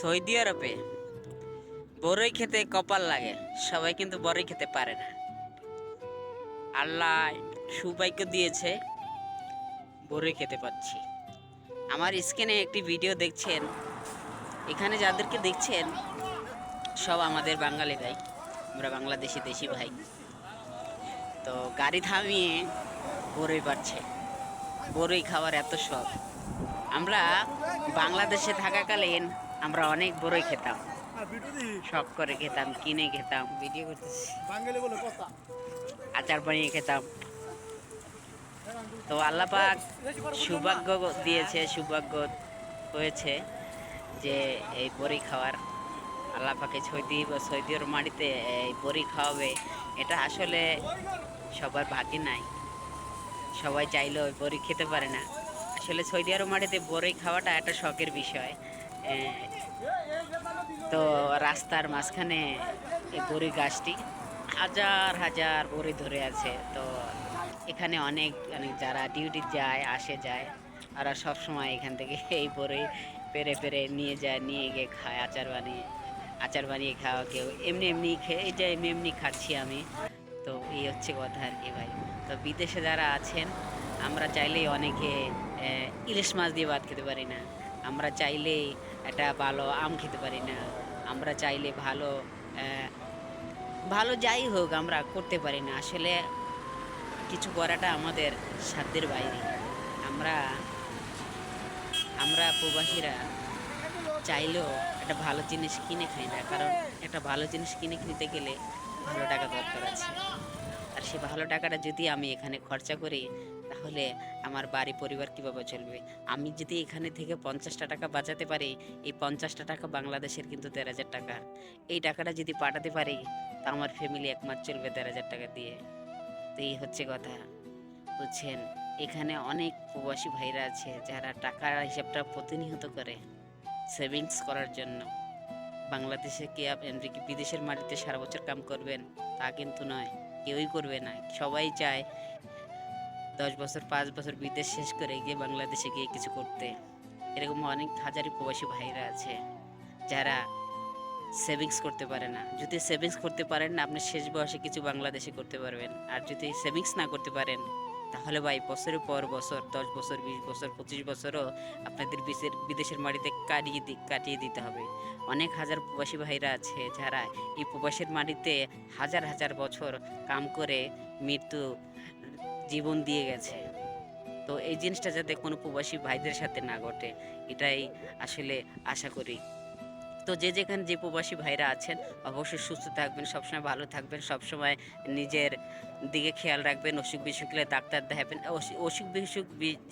Saudi আরবে বড়ই খেতে কপাল লাগে। সবাই কিন্তু বড়ই খেতে পারে না। আল্লাহ সৌভাগ্য দিয়েছে বড়ই খেতে পাচ্ছি। আমার স্ক্রিনে একটি ভিডিও দেখছেন, এখানে যাদেরকে দেখছেন, সব আমাদের বাঙালি ভাই। আমরা বাংলাদেশি দেশি ভাই। তো গাড়ি থামিয়ে বড়ই পাচ্ছে। বড়ই খাওয়ার এত শখ। আমরা বাংলাদেশে থাকাকালীন আমরা অনেক বড়ই খেতাম। শখ করে খেতাম কিনে খেতাম। ভিডিও করতেছি। বাঙালি বলে কথা। আচার বানিয়ে খেতাম। তো আল্লাপাক সৌভাগ্য দিয়েছে সৌভাগ্য হয়েছে যে এই বড়ি খাওয়ার আল্লাপাকে সৌদি সৌদির মাটিতে এই বড়ি খাওয়াবে। এটা আসলে সবার ভাগ্যে নাই। সবাই চাইলেও ওই বড়ি খেতে পারে না। আসলে সৌদি আরব মাটিতে বড়ি খাওয়াটা একটা শখের বিষয়। তো রাস্তার মাঝখানে এই বড়ি গাছটি হাজার হাজার বড়ি ধরে আছে। তো এখানে অনেক অনেক যারা ডিউটি যায়, আসে যায় ওরা সব সময় এখান থেকে এই বড়ি পেরে পেরে নিয়ে যায়, নিয়ে গিয়ে খায়, আচার বানিয়ে আচার বানিয়ে খাওয়া কেউ। এমনি এমনি খেয়ে এটা এমনি এমনি খাচ্ছি আমি। তো এই হচ্ছে কথা আর কি ভাই। তো বিদেশে যারা আছেন, আমরা চাইলেই অনেকে ইলিশ মাছ দিয়ে ভাত খেতে পারি না। আমরা চাইলেই একটা ভালো আম খেতে পারি না। আমরা চাইলে ভালো ভালো যাই হোক আমরা করতে পারি না। আসলে কিছু করাটা আমাদের সাধ্যের বাইরে। আমরা আমরা প্রবাসীরা চাইলেও একটা ভালো জিনিস কিনে খাই না। কারণ একটা ভালো জিনিস কিনে কিনতে গেলে ভালো টাকা দরকার আছে। আর সেই ভালো টাকাটা যদি আমি এখানে খরচা করি তাহলে আমার বাড়ি পরিবার কীভাবে চলবে? আমি যদি এখানে থেকে পঞ্চাশটা টাকা বাঁচাতে পারি, এই পঞ্চাশটা টাকা বাংলাদেশের কিন্তু দেড় হাজার টাকা। এই টাকাটা যদি পাঠাতে পারি, তা আমার ফ্যামিলি এক মাস চলবে দেড় হাজার টাকা দিয়ে। তো এই হচ্ছে কথা। বুঝছেন? এখানে অনেক প্রবাসী ভাইরা আছে, যারা টাকার হিসাবটা প্রতিনিয়ত করে সেভিংস করার জন্য। বাংলাদেশে কি আপনি কি বিদেশের মাটিতে সারা বছর কাম করবেন, তা কিন্তু নয়। কেউই করবে না। সবাই চায় দশ বছর, পাঁচ বছর বিদেশ শেষ করে গিয়ে বাংলাদেশে গিয়ে কিছু করতে। এরকম অনেক হাজারি প্রবাসী ভাইরা আছে, যারা সেভিংস করতে পারে না। যদি সেভিংস করতে পারেন না, আপনি শেষ বয়সে কিছু বাংলাদেশে করতে পারবেন। আর যদি সেভিংস না করতে পারেন, তাহলে ভাই বছরের পর বছর, দশ বছর, বিশ বছর, পঁচিশ বছরও আপনাদের বিদেশের বিদেশের মাটিতে কাটিয়ে দি, কাটিয়ে দিতে হবে। অনেক হাজার প্রবাসী ভাইরা আছে যারা এই প্রবাসের মাটিতে হাজার হাজার বছর কাম করে মৃত্যু জীবন দিয়ে গেছে। তো এই জিনিসটা যাতে কোনো প্রবাসী ভাইদের সাথে না ঘটে, এটাই আসলে আশা করি। তো যে যেখানে যে প্রবাসী ভাইরা আছেন, অবশ্যই সুস্থ থাকবেন, সবসময় ভালো থাকবেন, সবসময় নিজের দিকে খেয়াল রাখবেন, অসুখ বিসুখ হলে ডাক্তার দেখাবেন। অসু- অসুখ বিসুখ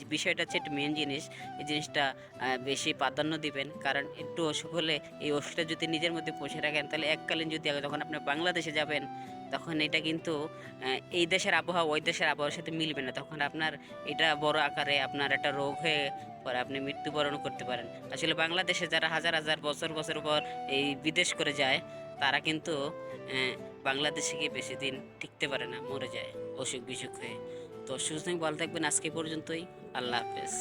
বিষয়টা হচ্ছে একটা মেন জিনিস, এই জিনিসটা বেশি প্রাধান্য দিবেন। কারণ একটু অসুখ হলে এই ওষুধটা যদি নিজের মধ্যে পুষে রাখেন, তাহলে এককালীন যদি যখন আপনি বাংলাদেশে যাবেন, তখন এটা কিন্তু এই দেশের আবহাওয়া ওই দেশের আবহাওয়ার সাথে মিলবে না। তখন আপনার এটা বড় আকারে আপনার একটা রোগ হয়ে পরে আপনি মৃত্যুবরণ করতে পারেন। আসলে বাংলাদেশে যারা হাজার হাজার বছর বছর পর এই বিদেশ করে যায়, তারা কিন্তু বাংলাদেশে গিয়ে বেশি দিন টিকতে পারে না, মরে যায় অসুখ বিসুখ হয়ে। তো সুস্থ ভালো থাকবেন, আজকে পর্যন্তই। আল্লাহ হাফেজ।